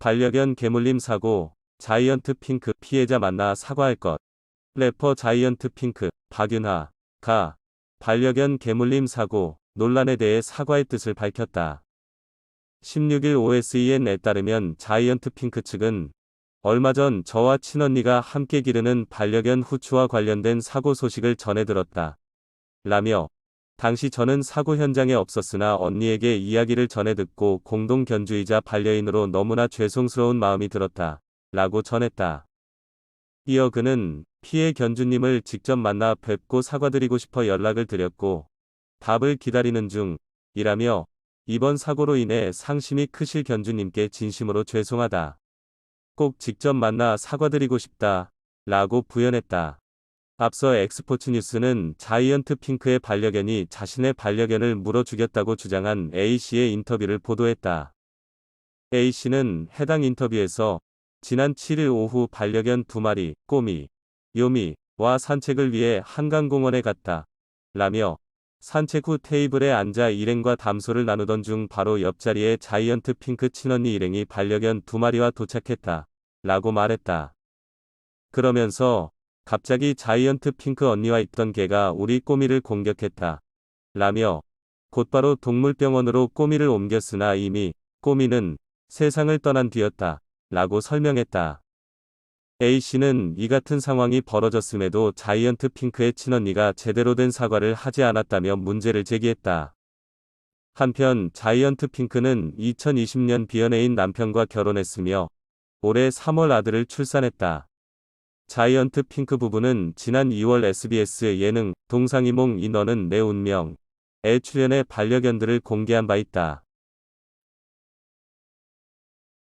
반려견 개물림 사고, 자이언트 핑크 피해자 만나 사과할 것. 래퍼 자이언트 핑크, 박윤하, 가, 반려견 개물림 사고, 논란에 대해 사과의 뜻을 밝혔다. 16일 OSEN에 따르면 자이언트 핑크 측은 얼마 전 저와 친언니가 함께 기르는 반려견 후추와 관련된 사고 소식을 전해 들었다. 라며 당시 저는 사고 현장에 없었으나 언니에게 이야기를 전해 듣고 공동 견주이자 반려인으로 너무나 죄송스러운 마음이 들었다. 라고 전했다. 이어 그는 피해 견주님을 직접 만나 뵙고 사과드리고 싶어 연락을 드렸고 답을 기다리는 중이라며 이번 사고로 인해 상심이 크실 견주님께 진심으로 죄송하다. 꼭 직접 만나 사과드리고 싶다. 라고 부연했다. 앞서 엑스포츠 뉴스는 자이언트 핑크의 반려견이 자신의 반려견을 물어 죽였다고 주장한 A씨의 인터뷰를 보도했다. A씨는 해당 인터뷰에서 지난 7일 오후 반려견 두 마리, 꼬미, 요미와 산책을 위해 한강공원에 갔다. 라며 산책 후 테이블에 앉아 일행과 담소를 나누던 중 바로 옆자리에 자이언트 핑크 친언니 일행이 반려견 두 마리와 도착했다. 라고 말했다. 그러면서 갑자기 자이언트 핑크 언니와 있던 개가 우리 꼬미를 공격했다. 라며 곧바로 동물병원으로 꼬미를 옮겼으나 이미 꼬미는 세상을 떠난 뒤였다. 라고 설명했다. A씨는 이 같은 상황이 벌어졌음에도 자이언트 핑크의 친언니가 제대로 된 사과를 하지 않았다며 문제를 제기했다. 한편 자이언트 핑크는 2020년 비연애인 남편과 결혼했으며 올해 3월 아들을 출산했다. 자이언트 핑크 부부는 지난 2월 SBS 예능 동상이몽 이 너는 내 운명에 출연해 반려견들을 공개한 바 있다.